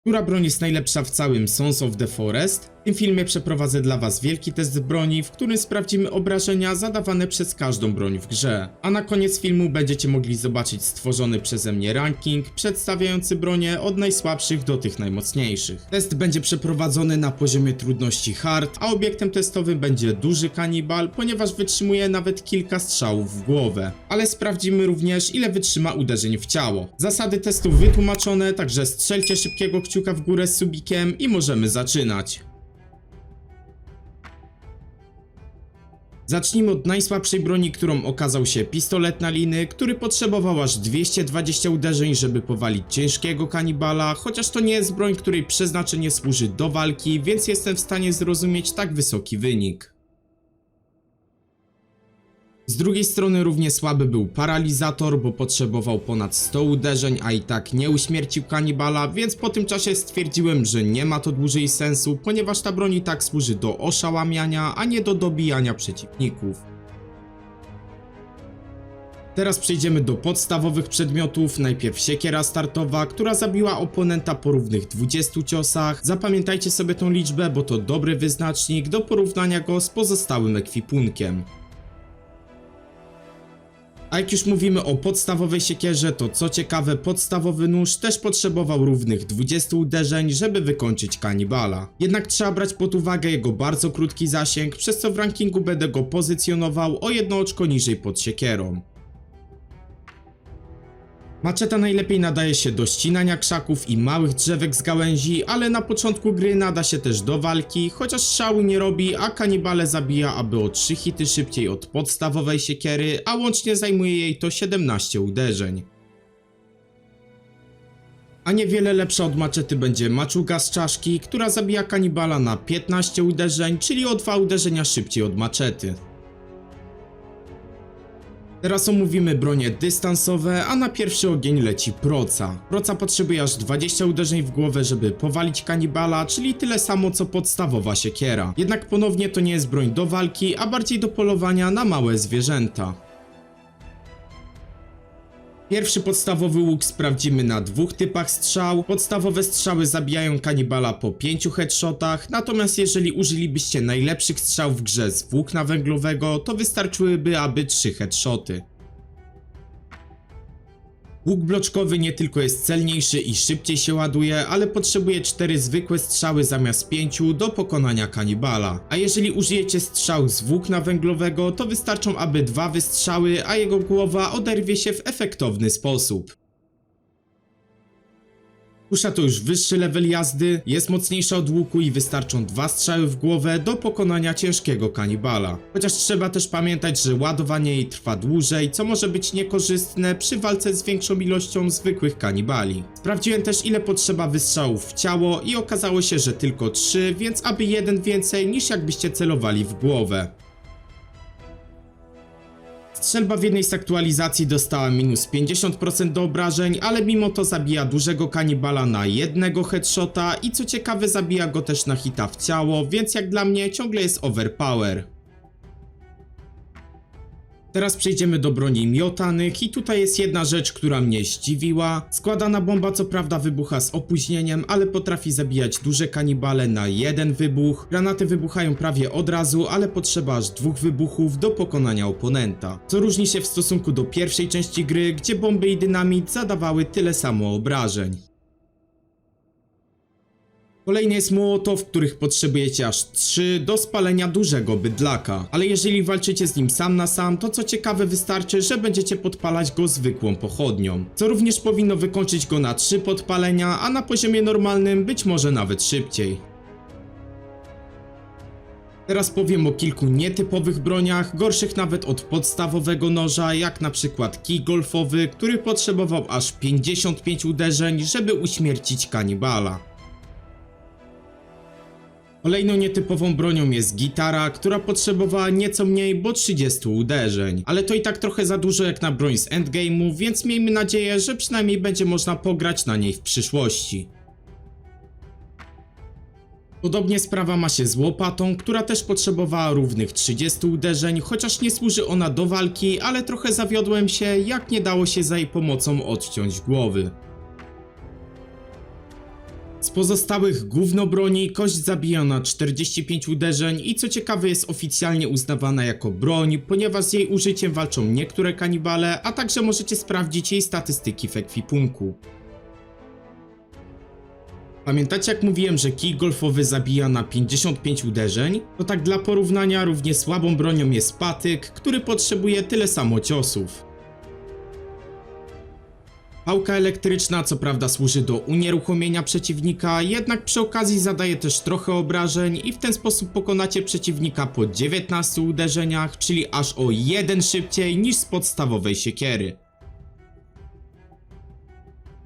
Która broń jest najlepsza w całym Sons of the Forest? Tym filmie przeprowadzę dla was wielki test broni, w którym sprawdzimy obrażenia zadawane przez każdą broń w grze. A na koniec filmu będziecie mogli zobaczyć stworzony przeze mnie ranking przedstawiający bronie od najsłabszych do tych najmocniejszych. Test będzie przeprowadzony na poziomie trudności hard, a obiektem testowym będzie duży kanibal, ponieważ wytrzymuje nawet kilka strzałów w głowę. Ale sprawdzimy również ile wytrzyma uderzeń w ciało. Zasady testu wytłumaczone, także strzelcie szybkiego kciuka w górę z subikiem i możemy zaczynać. Zacznijmy od najsłabszej broni, którą okazał się pistolet na liny, który potrzebował aż 220 uderzeń, żeby powalić ciężkiego kanibala, chociaż to nie jest broń, której przeznaczenie służy do walki, więc jestem w stanie zrozumieć tak wysoki wynik. Z drugiej strony równie słaby był paralizator, bo potrzebował ponad 100 uderzeń, a i tak nie uśmiercił kanibala, więc po tym czasie stwierdziłem, że nie ma to dłużej sensu, ponieważ ta broń tak służy do oszałamiania, a nie do dobijania przeciwników. Teraz przejdziemy do podstawowych przedmiotów. Najpierw siekiera startowa, która zabiła oponenta po równych 20 ciosach. Zapamiętajcie sobie tą liczbę, bo to dobry wyznacznik do porównania go z pozostałym ekwipunkiem. A jak już mówimy o podstawowej siekierze, to co ciekawe, podstawowy nóż też potrzebował równych 20 uderzeń, żeby wykończyć kanibala. Jednak trzeba brać pod uwagę jego bardzo krótki zasięg, przez co w rankingu będę go pozycjonował o jedno oczko niżej pod siekierą. Maczeta najlepiej nadaje się do ścinania krzaków i małych drzewek z gałęzi, ale na początku gry nada się też do walki, chociaż szału nie robi, a kanibale zabija aby o 3 hity szybciej od podstawowej siekiery, a łącznie zajmuje jej to 17 uderzeń. A niewiele lepsza od maczety będzie maczuga z czaszki, która zabija kanibala na 15 uderzeń, czyli o 2 uderzenia szybciej od maczety. Teraz omówimy bronie dystansowe, a na pierwszy ogień leci proca. Proca potrzebuje aż 20 uderzeń w głowę, żeby powalić kanibala, czyli tyle samo co podstawowa siekiera. Jednak ponownie to nie jest broń do walki, a bardziej do polowania na małe zwierzęta. Pierwszy podstawowy łuk sprawdzimy na dwóch typach strzał. Podstawowe strzały zabijają kanibala po 5 headshotach, natomiast jeżeli użylibyście najlepszych strzał w grze z włókna węglowego, to wystarczyłyby aby 3 headshoty. Łuk bloczkowy nie tylko jest celniejszy i szybciej się ładuje, ale potrzebuje 4 zwykłe strzały zamiast 5 do pokonania kanibala. A jeżeli użyjecie strzał z włókna węglowego, to wystarczą aby dwa wystrzały, a jego głowa oderwie się w efektowny sposób. Kusza to już wyższy level jazdy, jest mocniejsza od łuku i wystarczą dwa strzały w głowę do pokonania ciężkiego kanibala. Chociaż trzeba też pamiętać, że ładowanie jej trwa dłużej, co może być niekorzystne przy walce z większą ilością zwykłych kanibali. Sprawdziłem też ile potrzeba wystrzałów w ciało i okazało się, że tylko 3, więc aby jeden więcej niż jakbyście celowali w głowę. Strzelba w jednej z aktualizacji dostała minus 50% do obrażeń, ale mimo to zabija dużego kanibala na jednego headshota i co ciekawe zabija go też na hita w ciało, więc jak dla mnie ciągle jest overpower. Teraz przejdziemy do broni miotanych i tutaj jest jedna rzecz, która mnie zdziwiła. Składana bomba co prawda wybucha z opóźnieniem, ale potrafi zabijać duże kanibale na jeden wybuch. Granaty wybuchają prawie od razu, ale potrzeba aż dwóch wybuchów do pokonania oponenta. Co różni się w stosunku do pierwszej części gry, gdzie bomby i dynamit zadawały tyle samo obrażeń. Kolejny jest Mołotow, których potrzebujecie aż 3 do spalenia dużego bydlaka. Ale jeżeli walczycie z nim sam na sam, to co ciekawe wystarczy, że będziecie podpalać go zwykłą pochodnią. Co również powinno wykończyć go na 3 podpalenia, a na poziomie normalnym być może nawet szybciej. Teraz powiem o kilku nietypowych broniach, gorszych nawet od podstawowego noża, jak na przykład kij golfowy, który potrzebował aż 55 uderzeń, żeby uśmiercić kanibala. Kolejną nietypową bronią jest gitara, która potrzebowała nieco mniej, bo 30 uderzeń. Ale to i tak trochę za dużo jak na broń z endgame'u, więc miejmy nadzieję, że przynajmniej będzie można pograć na niej w przyszłości. Podobnie sprawa ma się z łopatą, która też potrzebowała równych 30 uderzeń, chociaż nie służy ona do walki, ale trochę zawiodłem się, jak nie dało się za jej pomocą odciąć głowy. Z pozostałych gówno broni kość zabija na 45 uderzeń i co ciekawe jest oficjalnie uznawana jako broń, ponieważ z jej użyciem walczą niektóre kanibale, a także możecie sprawdzić jej statystyki w ekwipunku. Pamiętacie jak mówiłem, że kij golfowy zabija na 55 uderzeń? To tak dla porównania równie słabą bronią jest patyk, który potrzebuje tyle samo ciosów. Pałka elektryczna co prawda służy do unieruchomienia przeciwnika, jednak przy okazji zadaje też trochę obrażeń i w ten sposób pokonacie przeciwnika po 19 uderzeniach, czyli aż o jeden szybciej niż z podstawowej siekiery.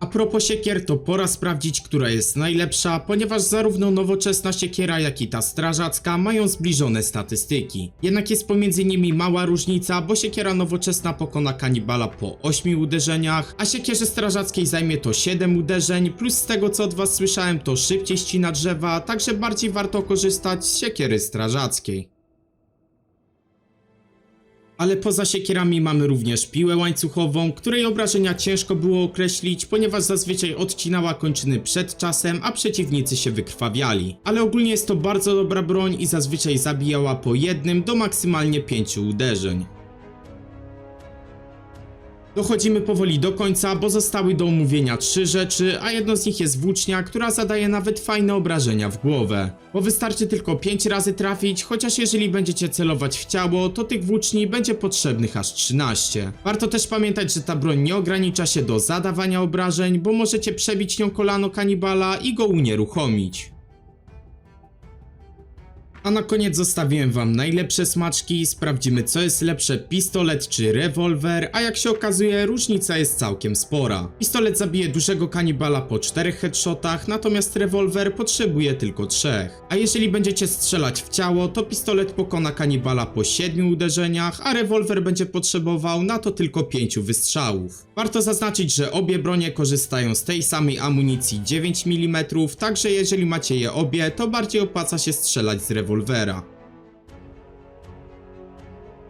A propos siekier, to pora sprawdzić, która jest najlepsza, ponieważ zarówno nowoczesna siekiera, jak i ta strażacka mają zbliżone statystyki. Jednak jest pomiędzy nimi mała różnica, bo siekiera nowoczesna pokona kanibala po 8 uderzeniach, a siekierze strażackiej zajmie to 7 uderzeń, plus z tego co od was słyszałem to szybciej ścina drzewa, także bardziej warto korzystać z siekiery strażackiej. Ale poza siekierami mamy również piłę łańcuchową, której obrażenia ciężko było określić, ponieważ zazwyczaj odcinała kończyny przed czasem, a przeciwnicy się wykrwawiali. Ale ogólnie jest to bardzo dobra broń i zazwyczaj zabijała po jednym do maksymalnie pięciu uderzeń. Dochodzimy powoli do końca, bo zostały do omówienia trzy rzeczy, a jedno z nich jest włócznia, która zadaje nawet fajne obrażenia w głowę. Bo wystarczy tylko 5 razy trafić, chociaż jeżeli będziecie celować w ciało, to tych włóczni będzie potrzebnych aż 13. Warto też pamiętać, że ta broń nie ogranicza się do zadawania obrażeń, bo możecie przebić nią kolano kanibala i go unieruchomić. A na koniec zostawiłem wam najlepsze smaczki, sprawdzimy co jest lepsze, pistolet czy rewolwer, a jak się okazuje różnica jest całkiem spora. Pistolet zabije dużego kanibala po 4 headshotach, natomiast rewolwer potrzebuje tylko 3. A jeżeli będziecie strzelać w ciało, to pistolet pokona kanibala po 7 uderzeniach, a rewolwer będzie potrzebował na to tylko 5 wystrzałów. Warto zaznaczyć, że obie bronie korzystają z tej samej amunicji 9 mm, także jeżeli macie je obie, to bardziej opłaca się strzelać z rewolwera.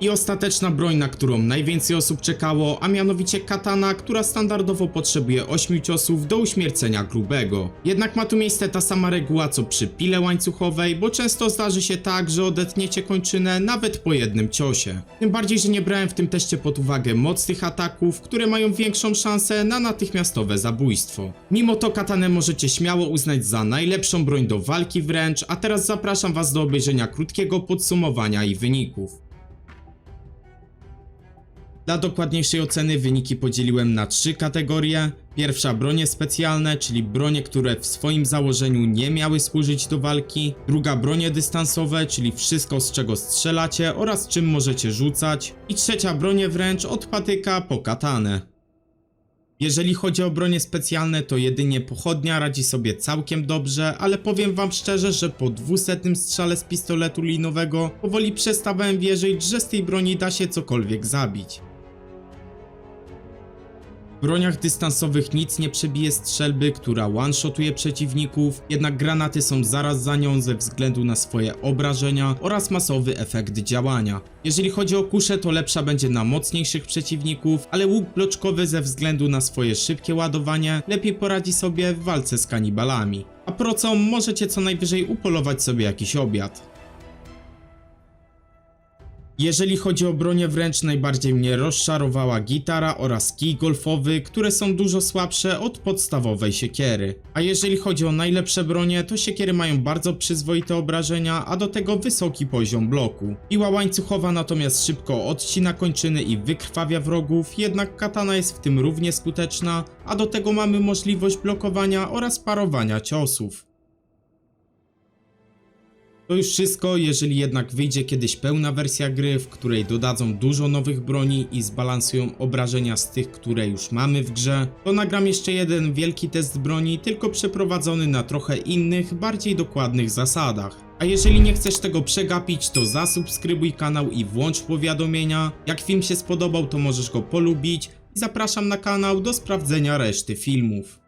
I ostateczna broń, na którą najwięcej osób czekało, a mianowicie katana, która standardowo potrzebuje 8 ciosów do uśmiercenia grubego. Jednak ma tu miejsce ta sama reguła co przy pile łańcuchowej, bo często zdarzy się tak, że odetniecie kończynę nawet po jednym ciosie. Tym bardziej, że nie brałem w tym teście pod uwagę mocnych ataków, które mają większą szansę na natychmiastowe zabójstwo. Mimo to katanę możecie śmiało uznać za najlepszą broń do walki wręcz, a teraz zapraszam was do obejrzenia krótkiego podsumowania i wyników. Dla dokładniejszej oceny wyniki podzieliłem na trzy kategorie. Pierwsza bronie specjalne, czyli bronie, które w swoim założeniu nie miały służyć do walki. Druga bronie dystansowe, czyli wszystko z czego strzelacie oraz czym możecie rzucać. I trzecia bronie wręcz od patyka po katanę. Jeżeli chodzi o bronie specjalne, to jedynie pochodnia radzi sobie całkiem dobrze, ale powiem wam szczerze, że po 200 strzale z pistoletu linowego powoli przestawałem wierzyć, że z tej broni da się cokolwiek zabić. W broniach dystansowych nic nie przebije strzelby, która one-shotuje przeciwników, jednak granaty są zaraz za nią ze względu na swoje obrażenia oraz masowy efekt działania. Jeżeli chodzi o kuszę, to lepsza będzie na mocniejszych przeciwników, ale łuk bloczkowy ze względu na swoje szybkie ładowanie lepiej poradzi sobie w walce z kanibalami. A procą możecie co najwyżej upolować sobie jakiś obiad. Jeżeli chodzi o bronię wręcz najbardziej mnie rozczarowała gitara oraz kij golfowy, które są dużo słabsze od podstawowej siekiery. A jeżeli chodzi o najlepsze bronie, to siekiery mają bardzo przyzwoite obrażenia, a do tego wysoki poziom bloku. Piła łańcuchowa natomiast szybko odcina kończyny i wykrwawia wrogów, jednak katana jest w tym równie skuteczna, a do tego mamy możliwość blokowania oraz parowania ciosów. To już wszystko, jeżeli jednak wyjdzie kiedyś pełna wersja gry, w której dodadzą dużo nowych broni i zbalansują obrażenia z tych, które już mamy w grze, to nagram jeszcze jeden wielki test broni, tylko przeprowadzony na trochę innych, bardziej dokładnych zasadach. A jeżeli nie chcesz tego przegapić, to zasubskrybuj kanał i włącz powiadomienia. Jak film się spodobał, to możesz go polubić i zapraszam na kanał do sprawdzenia reszty filmów.